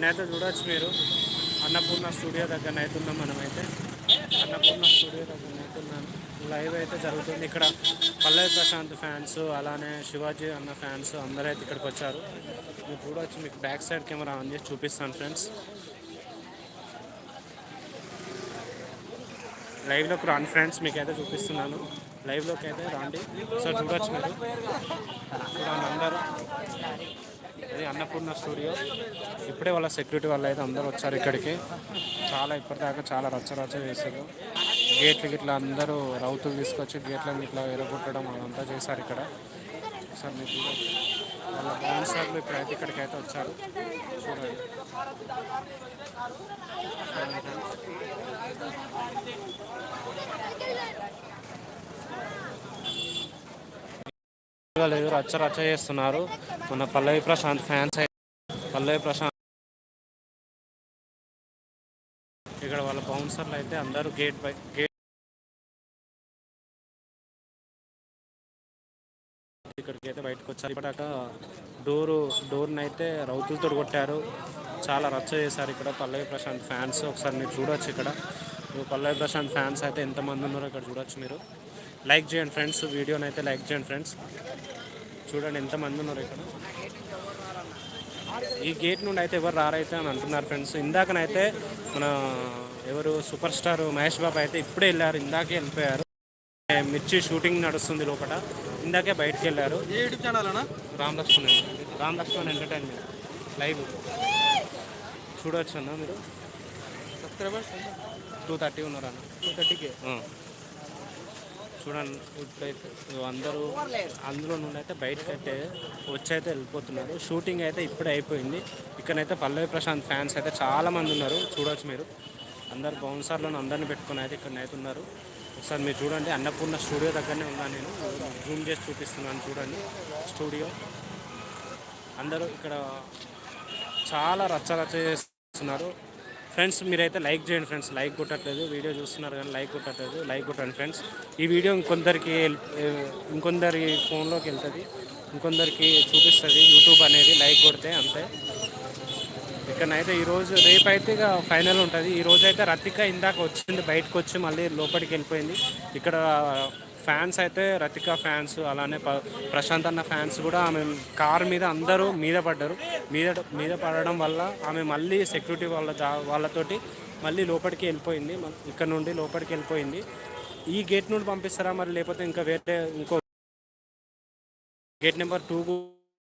నేనైతే చూడొచ్చు మీరు। అన్నపూర్ణ స్టూడియో దగ్గర అవుతున్నాం మనమైతే। అన్నపూర్ణ స్టూడియో దగ్గర అవుతున్నాను లైవ్ అయితే జరుగుతుంది. ఇక్కడ పల్లవి ప్రశాంత్ ఫ్యాన్స్ అలానే శివాజీ అన్న ఫ్యాన్స్ అందరూ అయితే ఇక్కడికి వచ్చారు. మీరు చూడొచ్చు మీకు బ్యాక్ సైడ్ కెమెరా ఆన్ చేసి చూపిస్తాను ఫ్రెండ్స్. లైవ్లోకి రాను ఫ్రెండ్స్ మీకైతే చూపిస్తున్నాను. లైవ్లోకి అయితే రాండి. సార్ చూడొచ్చు మీరు. చూడండి అందరూ. ఇది అన్నపూర్ణ స్టూడియో. ఇప్పుడే వాళ్ళ సెక్యూరిటీ వాళ్ళు అయితే అందరూ వచ్చారు ఇక్కడికి. చాలా ఇప్పటిదాకా చాలా రచ్చ రచ్చ చేశారు. గేట్లు గిట్లా అందరూ రౌతులు తీసుకొచ్చి గేట్లను ఇట్లా ఎరగొట్టడం అదంతా చేశారు ఇక్కడ. సార్ మీకు చూడొచ్చు. వాళ్ళ బౌన్సర్లు ఇప్పుడైతే ఇక్కడికి అయితే వచ్చారు. చూడండి. లేదు రచ్చ రచ్చ చేస్తున్నారు. మన పల్లవి ప్రశాంత్ ఫ్యాన్స్ అయితే పల్లవి ప్రశాంత్ ఇక్కడ వాళ్ళ బౌన్సర్లు అయితే అందరూ గేట్ బై గేట్ ఇక్కడికి అయితే బయటకు వచ్చారు. ఇప్పటిక డోరు డోర్ని అయితే రౌతులతో కొట్టారు చాలా రచ్చ చేశారు ఇక్కడ పల్లవి ప్రశాంత్ ఫ్యాన్స్. ఒకసారి మీరు చూడొచ్చు ఇక్కడ. పల్లవి ప్రశాంత్ ఫ్యాన్స్ అయితే ఎంతమంది ఉన్నారో ఇక్కడ చూడొచ్చు మీరు. లైక్ చేయండి ఫ్రెండ్స్ వీడియోని అయితే లైక్ చేయండి ఫ్రెండ్స్. చూడండి ఎంతమంది ఉన్నారు ఇక్కడ. ఈ గేట్ నుండి అయితే ఎవరు రారైతే అని అంటున్నారు ఫ్రెండ్స్. ఇందాకనైతే మన ఎవరు సూపర్ స్టార్ మహేష్ బాబు అయితే ఇప్పుడే వెళ్ళారు ఇందాకే వెళ్ళిపోయారు. మిర్చి షూటింగ్ నడుస్తుంది లోపల ఇందాకే బయటకు వెళ్ళారు. రామ్ లక్ష్మణ్. రామ్ లక్ష్మణ్ ఎంటర్టైన్మెంట్ లైవ్ చూడవచ్చు అన్న మీరు టూ థర్టీ ఉన్నారు అన్న టూ థర్టీకే. చూడండి ఇప్పుడైతే అందరూ అందులో నుండి అయితే బయటకు అయితే వచ్చి అయితే వెళ్ళిపోతున్నారు. షూటింగ్ అయితే ఇప్పుడే అయిపోయింది. ఇక్కడైతే పల్లవి ప్రశాంత్ ఫ్యాన్స్ అయితే చాలామంది ఉన్నారు. చూడవచ్చు మీరు. అందరు బౌన్సర్లను అందరిని పెట్టుకొని అయితే ఇక్కడ అయితే ఉన్నారు. ఒకసారి మీరు చూడండి అన్నపూర్ణ స్టూడియో దగ్గరనే ఉన్నాను నేను. జూమ్ చేసి చూపిస్తున్నాను చూడండి స్టూడియో. అందరూ ఇక్కడ చాలా రచ్చ రచ్చ చేస్తున్నారు. ఫ్రెండ్స్ మీరైతే లైక్ చేయండి ఫ్రెండ్స్. లైక్ కొట్టట్లేదు. వీడియో చూస్తున్నారు కానీ లైక్ కొట్టట్లేదు. లైక్ కొట్టండి ఫ్రెండ్స్. ఈ వీడియో ఇంకొందరికి ఇంకొందరి ఫోన్లోకి వెళ్తుంది. ఇంకొందరికి చూపిస్తుంది. యూట్యూబ్ అనేది లైక్ కొడితే అంతే. ఇక్కడనైతే ఈరోజు రేపు అయితే ఇక ఫైనల్ ఉంటుంది. ఈ అయితే రతిక ఇందాక వచ్చింది బయటకు వచ్చి మళ్ళీ లోపలికి వెళ్ళిపోయింది. ఇక్కడ ఫ్యాన్స్ అయితే రతిక ఫ్యాన్స్ అలానే ప్రశాంత్ అన్న ఫ్యాన్స్ కూడా ఆమె కార్ మీద అందరూ మీద పడ్డారు. మీద మీద పడడం వల్ల ఆమె మళ్ళీ సెక్యూరిటీ వాళ్ళ దా- వాళ్ళతోటి మళ్ళీ లోపలికి వెళ్ళిపోయింది. ఇక్కడ నుండి లోపలికి వెళ్ళిపోయింది. ఈ గేట్ నుండి పంపిస్తారా మరి? లేకపోతే ఇంకా వేరే ఇంకో గేట్ నెంబర్ టూ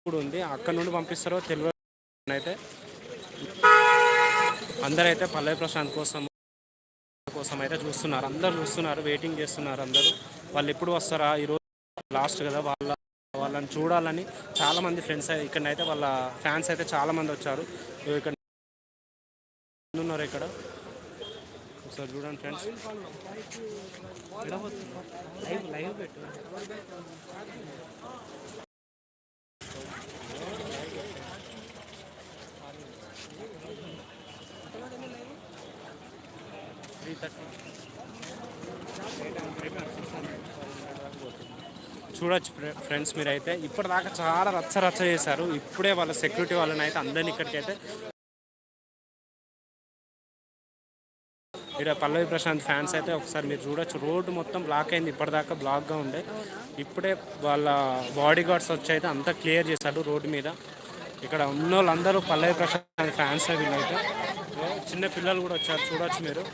కూడా ఉంది. అక్కడ నుండి పంపిస్తారో తెలియదు అయితే అందరైతే పల్లవి ప్రశాంత్ కోసం కోసం అయితే చూస్తున్నారు. అందరు చూస్తున్నారు వెయిటింగ్ చేస్తున్నారు అందరూ. వాళ్ళు ఎప్పుడు వస్తారా? ఈరోజు లాస్ట్ కదా. వాళ్ళ వాళ్ళని చూడాలని చాలామంది ఫ్రెండ్స్ ఇక్కడనైతే వాళ్ళ ఫ్యాన్స్ అయితే చాలా మంది వచ్చారు. ఇక్కడ ఉన్నారు ఇక్కడ. ఒకసారి చూడండి ఫ్రెండ్స్ లైవ్ లైవ్ పెట్టు. చూడొచ్చు ఫ్రె- ఫ్రెండ్స్ మీరైతే. ఇప్పటిదాకా చాలా రచ్చ రచ్చ చేశారు. ఇప్పుడే వాళ్ళ సెక్యూరిటీ వాళ్ళని అయితే అందరిని ఇక్కడికి అయితే ఇక్కడ పల్లవి ప్రశాంత్ ఫ్యాన్స్ అయితే ఒకసారి మీరు చూడొచ్చు. రోడ్డు మొత్తం బ్లాక్ అయింది. ఇప్పటిదాకా బ్లాక్గా ఉండే. ఇప్పుడే వాళ్ళ బాడీ గార్డ్స్ వచ్చి అయితే అంతా క్లియర్ చేశారు రోడ్డు మీద. ఇక్కడ ఉన్న వాళ్ళందరూ పల్లవి ప్రశాంత్ ఫ్యాన్స్ వీళ్ళైతే. చిన్న పిల్లలు కూడా వచ్చారు. చూడొచ్చు మీరు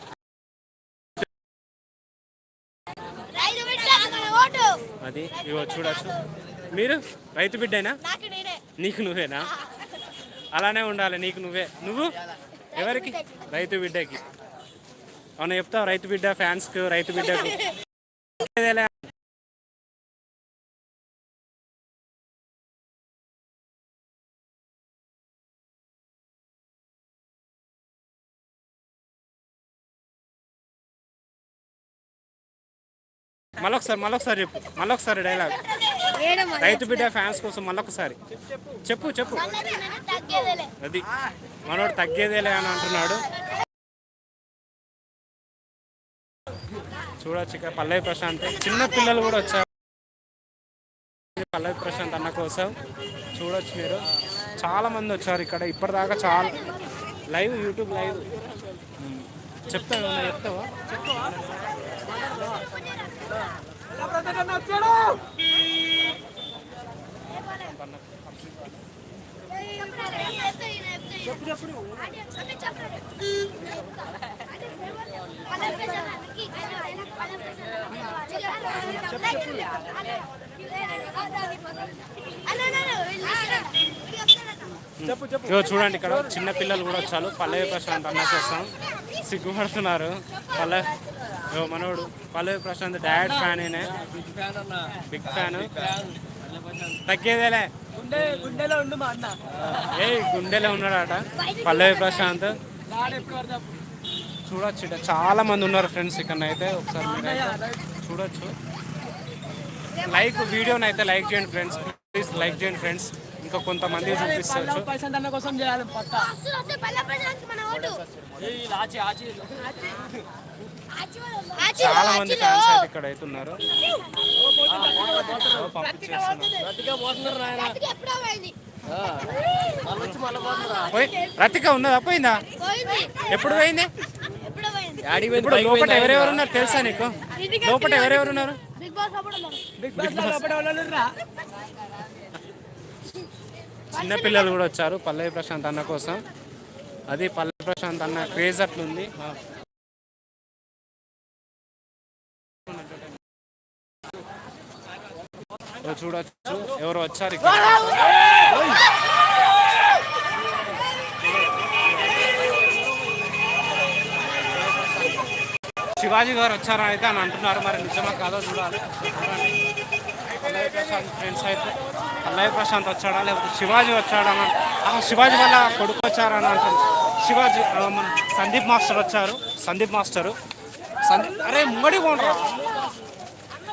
రైతు బిడ్డ మన ఓటు అది ఇగో చూడొచ్చు. మీరు? రైతు బిడ్డేనా? నీకు నువ్వేనా? అలానే ఉండాలి నీకు నువ్వే. నువ్వు? ఎవరికి? రైతు బిడ్డకి. అవును చెప్తావు? రైతు బిడ్డ ఫ్యాన్స్కి రైతు బిడ్డకు. మళ్ళొకసారి మళ్ళొకసారి చెప్పు. మళ్ళొకసారి డైలాగ్ రైతు బిడ్డ ఫ్యాన్స్ కోసం మళ్ళొకసారి. చెప్పు చెప్పు. అది మనోడు తగ్గేదేలే అని అంటున్నాడు. చూడొచ్చు ఇక పల్లవి ప్రశాంత్. చిన్న పిల్లలు కూడా వచ్చారు. పల్లవి ప్రశాంత్ అన్న కోసం చూడొచ్చు మీరు. చాలా మంది వచ్చారు ఇక్కడ. ఇప్పటిదాకా చాలా లైవ్ యూట్యూబ్ లైవ్. చెప్తావా? చెప్తావా? చూడండి ఇక్కడ చిన్న పిల్లలు కూడా వచ్చారు. పల్లవి ప్రశాంత్ అన్న కోసం సిగ్గుపడుతున్నారు. పల్లవి మనోడు. Pallavi Prashanth dad fan big fan తగ్గేదేలే. ఏ గుండెలో ఉన్నాడట. పల్లవి ప్రశాంత్. చూడొచ్చు చాలా మంది ఉన్నారు ఫ్రెండ్స్ ఇక్కడ అయితే ఒకసారి చూడొచ్చు. లైక్ వీడియోని అయితే లైక్ చేయండి ఫ్రెండ్స్. ప్లీజ్ లైక్ చేయండి ఫ్రెండ్స్. ఇంకా కొంతమంది చూపిస్తారు చాలా మంది ఫ్యాన్స్ అయితే ఇక్కడ అయితే ఉన్నారు రతిక ఉన్నదా? పోయిందా? పోయింది. ఎప్పుడు పోయింది? ఇప్పుడు లోపల ఎవరెవరు ఉన్నారు తెలుసా నీకు? లోపల ఎవరెవరు ఉన్నారు బిగ్ బాస్ అప్పుడు ఉన్నారు. బిగ్ బాస్లో లోపల వాళ్ళు రా చిన్న పిల్లలు కూడా వచ్చారు. పల్లవి ప్రశాంత్ అన్న కోసం. అది పల్లవి ప్రశాంత్ అన్న క్రేజ్ అట్లుంది. చూడొచ్చు ఎవరు వచ్చారు శివాజీ గారు వచ్చారని అయితే అని అంటున్నారు. మరి నిజమా కాదో చూడాలి. అల్లయ్య ప్రశాంత్ ఫ్రెండ్స్ అయితే. అల్లయ్య ప్రశాంత్ వచ్చాడా? లేకపోతే శివాజీ వచ్చాడా? అని ఆ, శివాజీ వల్ల కొడుకు వచ్చారని అంటుంది శివాజీ మన సందీప్ మాస్టర్ వచ్చారు. సందీప్ మాస్టరు. సందీప్ అరే ముంగడి పోండ్రా.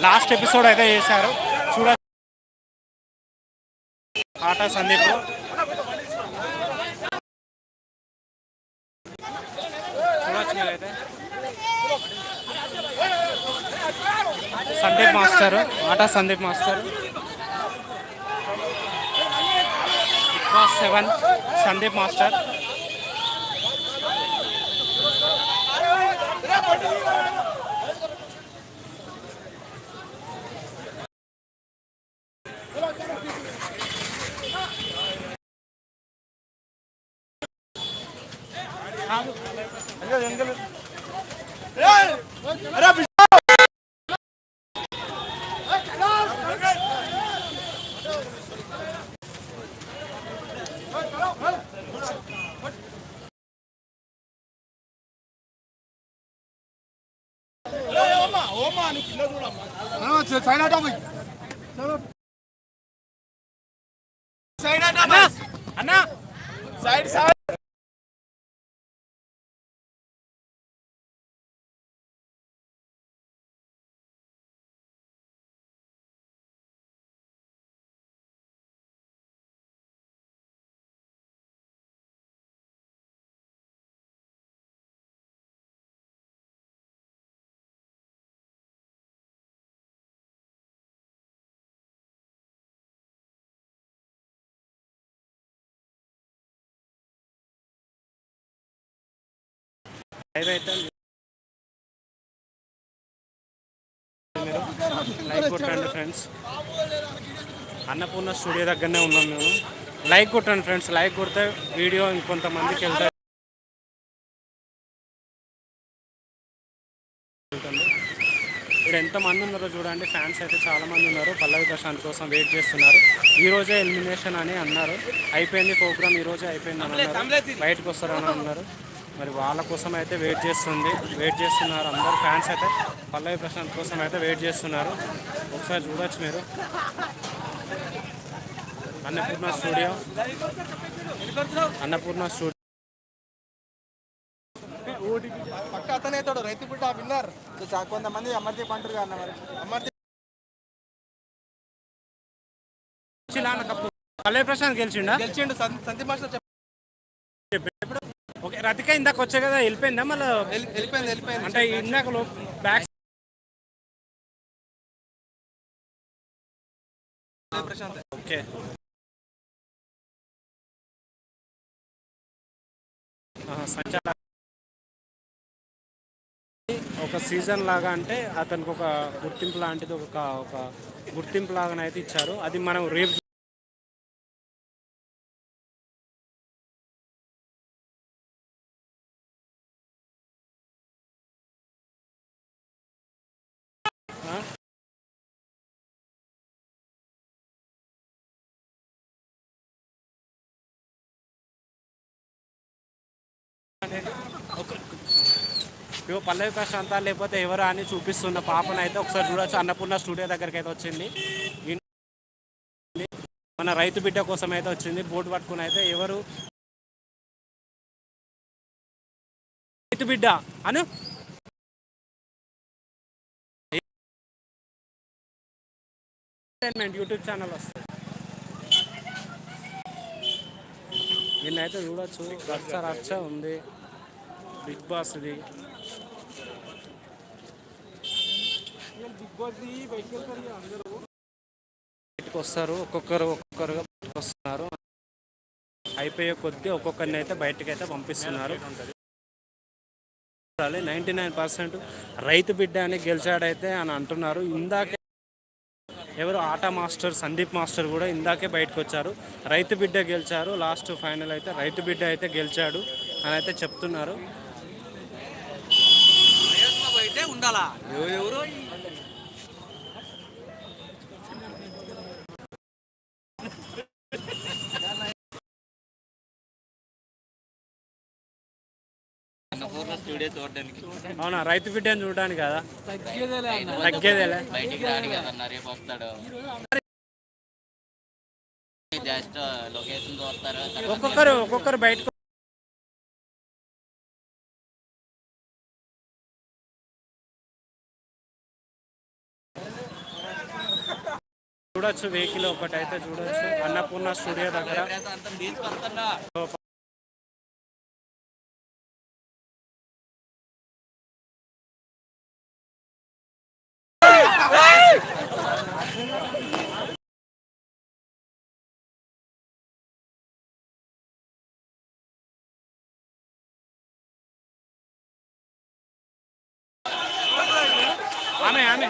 లాస్ట్ ఎపిసోడ్ అయితే చేశారు. చూడ ఆట సందీప్. చూడొచ్చు సందీప్ మాస్టర్ ఆట Sandeep master. Big boss seven Sandeep master. అన్నా! సైడ్ సైడ్ లైక్ కొట్టండి ఫ్రెండ్స్. అన్నపూర్ణ స్టూడియో దగ్గరనే ఉన్నాం మేము. లైక్ కొట్టండి ఫ్రెండ్స్. లైక్ కొడితే వీడియో ఇంకొంతమందికి వెళ్తాయి. ఇక్కడ ఎంతమంది ఉన్నారో చూడండి. ఫ్యాన్స్ అయితే చాలా మంది ఉన్నారు. పల్లవి ప్రశాంత్ కోసం వెయిట్ చేస్తున్నారు. ఈ రోజే ఎలిమినేషన్ అని అన్నారు. అయిపోయింది ప్రోగ్రామ్. ఈ రోజే అయిపోయింది అని అన్నారు. బయటకు వస్తారని అన్నారు. మరి వాళ్ళ కోసం అయితే వెయిట్ చేస్తుంది. వెయిట్ చేస్తున్నారు అందరు ఫ్యాన్స్ అయితే. పల్లవి ప్రశాంత్ కోసం అయితే వెయిట్ చేస్తున్నారు. ఒకసారి చూడొచ్చు మీరు. అన్నపూర్ణ స్టూడియో అన్నపూర్ణ స్టూడియో పక్క అతనే అవుతాడు. రైతు బిడ్డ విన్నర్. కొంతమంది అమర్దీప్ అంటారు కదా అన్న మరి. అమర్దీప్ పల్లవి ప్రశాంత్ గెలిచిండా? గెలిచిండు. సం- సందీప్ మాస్టర్ ఓకే రతిక ఇందాక వచ్చా కదా వెళ్ళిపోయిందా మళ్ళీ? వెళ్ళి- వెళ్ళిపోయింది వెళ్ళిపోయింది. అంటే ఇందాక బ్యాక్ ప్రశాంత్ ఓకే. సంచాల ఒక సీజన్ లాగా అంటే అతనికి ఒక గుర్తింపు లాంటిది ఒక ఒక గుర్తింపు లాగానైతే ఇచ్చారు. అది మనం రేపు ఒక- ఇగో పల్లవి ప్రశాంత లేకపోతే ఎవరు అని చూపిస్తున్న పాపను అయితే ఒకసారి చూడొచ్చు. అన్నపూర్ణ స్టూడియో దగ్గరికి అయితే వచ్చింది. మన రైతు బిడ్డ కోసం అయితే వచ్చింది. బోటు పట్టుకుని అయితే ఎవరు? రైతు బిడ్డ. అను. యూట్యూబ్ ఛానల్ వస్తుంది. నిన్నైతే చూడొచ్చు. రచ్చ రచ్చ ఉంది. బిగ్ బాస్ ఇది బయటకు వస్తారు ఒక్కొక్కరు ఒక్కొక్కరుగా బయటకు వస్తున్నారు అయిపోయే కొద్దీ ఒక్కొక్కరిని అయితే బయటకు అయితే పంపిస్తున్నారు నైంటీ నైన్ పర్సెంట్ రైతు బిడ్డ అని గెలిచాడైతే అని అంటున్నారు. ఇందాకే ఎవరు ఆట మాస్టర్ సందీప్ మాస్టర్ కూడా ఇందాకే బయటకు వచ్చారు రైతు బిడ్డ గెలిచారు లాస్ట్ ఫైనల్ అయితే రైతు బిడ్డ అయితే గెలిచాడు అని అయితే చెప్తున్నారు. ఉండాలా? ఎవరు అన్నపూర్ణ స్టూడియో చూడడానికి. అవునా రైతు బిడ్డని చూడడానికి కదా? తగ్గేదేలే బయటికి రాడు కదన్న రేపు వస్తాడు. జస్ట్ లొకేషన్ చూస్తారు ఒక్కొక్కరు ఒక్కొక్కరు బయటకు చూడొచ్చు వెహికల్ ఒకటి అయితే చూడొచ్చు. అన్నపూర్ణ స్టూడియో దగ్గర. ఆమె ఆమె.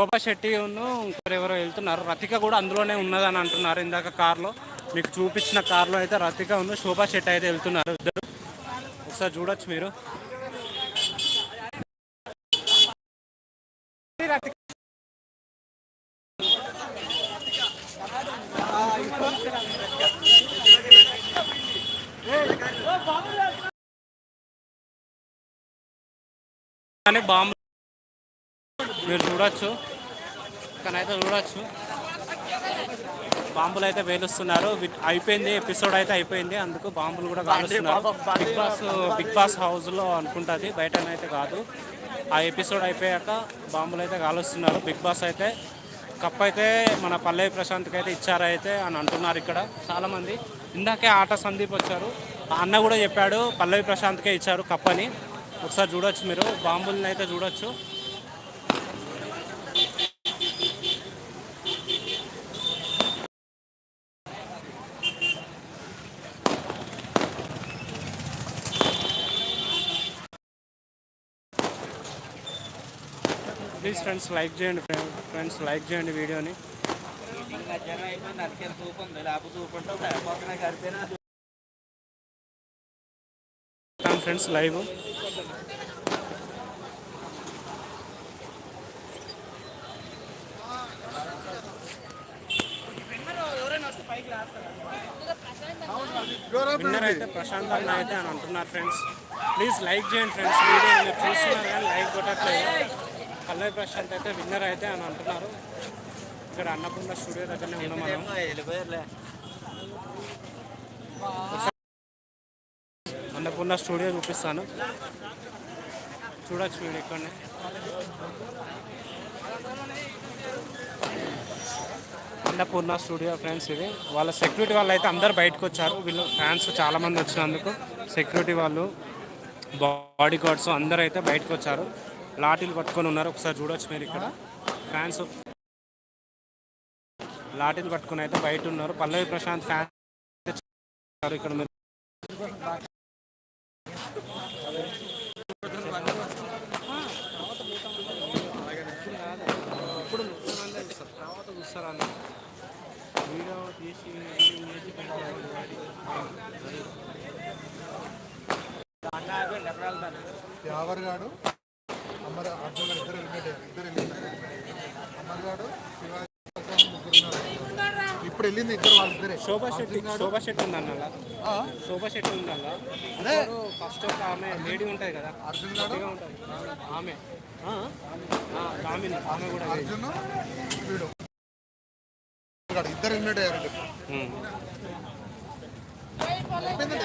శోభా శెట్టి ఉన్ను ఇంకొకరెవరో వెళ్తున్నారు. రతిక కూడా అందులోనే ఉన్నదని అంటున్నారు. ఇందాక కార్లో మీకు చూపించిన కార్లో అయితే రతిక ఉంది. శోభా శెట్టి అయితే వెళ్తున్నారు ఇద్దరు. ఒకసారి చూడొచ్చు మీరు. కానీ బాంబు మీరు చూడొచ్చు. ఇక్కడైతే చూడొచ్చు. బాంబులు అయితే వేలుస్తున్నారు వి- అయిపోయింది ఎపిసోడ్ అయితే అయిపోయింది. అందుకు బాంబులు కూడా కాలుస్తున్నారు. బిగ్ బాస్ బిగ్ బాస్ హౌస్లో అనుకుంటుంది. బయటనైతే కాదు. ఆ ఎపిసోడ్ అయిపోయాక బాంబులు అయితే కాలుస్తున్నారు. బిగ్ బాస్ అయితే కప్ అయితే మన పల్లవి ప్రశాంత్కి అయితే ఇచ్చారైతే అని అంటున్నారు ఇక్కడ చాలామంది. ఇందాకే ఆట సందీప్ వచ్చారు. ఆ అన్న కూడా చెప్పాడు పల్లవి ప్రశాంత్కే ఇచ్చారు కప్ అని. ఒకసారి చూడొచ్చు మీరు. బాంబుల్ని అయితే చూడొచ్చు. ప్లీజ్ ఫ్రెండ్స్ లైక్ చేయండి ఫ్రెండ్స్ లైక్ చేయండి వీడియోని. Friends live. విన్నర్ అయితే ప్రశాంత్ అన్న అయితే అని అంటున్నారు ఫ్రెండ్స్. ప్లీజ్ లైక్ చేయండి ఫ్రెండ్స్. వీడియో మీరు చూస్తున్నారు కానీ లైక్ కొట్టట్లేదు. పల్లవి ప్రశాంత్ అయితే విన్నర్ అయితే అని అంటున్నారు. ఇక్కడ అన్నపూర్ణ స్టూడియో దగ్గరనే ఉన్నాం మనం. అన్నపూర్ణ స్టూడియో చూపిస్తాను. చూడొచ్చు మీరు ఇక్కడనే. అన్నపూర్ణ స్టూడియో ఫ్రెండ్స్ ఇది. వాళ్ళ సెక్యూరిటీ వాళ్ళు అయితే అందరు బయటకు వచ్చారు. వీళ్ళు ఫ్యాన్స్ చాలా మంది వచ్చినందుకు సెక్యూరిటీ వాళ్ళు బాడీ గార్డ్స్ అందరూ అయితే బయటకు వచ్చారు. లాఠీలు పట్టుకొని ఉన్నారు. ఒకసారి చూడొచ్చు మీరు ఇక్కడ. ఫ్యాన్స్ లాఠీలు పట్టుకొని అయితే బయట ఉన్నారు. పల్లవి ప్రశాంత్ ఫ్యాన్స్ ఇక్కడ మీరు. తర్వాత చూస్తారు వీడియో తీసి గాడు అమర్ అర్జున్ గారు ఇద్దరు వెళ్ళినట్టు ఇద్దరు వెళ్ళినారు అమర్ గాడు శివాజీ ప్రసాద్ ముగ్గురు ఉన్నారు. ఇప్పుడు వెళ్ళింది ఇద్దరు వాళ్ళిద్దరే శోభా శెట్టి శోభా శెట్టి ఉంది అన్న ఆ, శోభా శెట్టి ఉంది అన్న అదే ఫస్ట్ ఒక ఆమె లేడీ ఉంటుంది కదా. అర్జున్ లేడీగా ఉంటుంది ఆమె. కామిని ఆమె కూడా. అర్జున్ వీడు. ఇద్దరు వెళ్ళినట్టు అయ్యారండి. అయిపోయిందండి.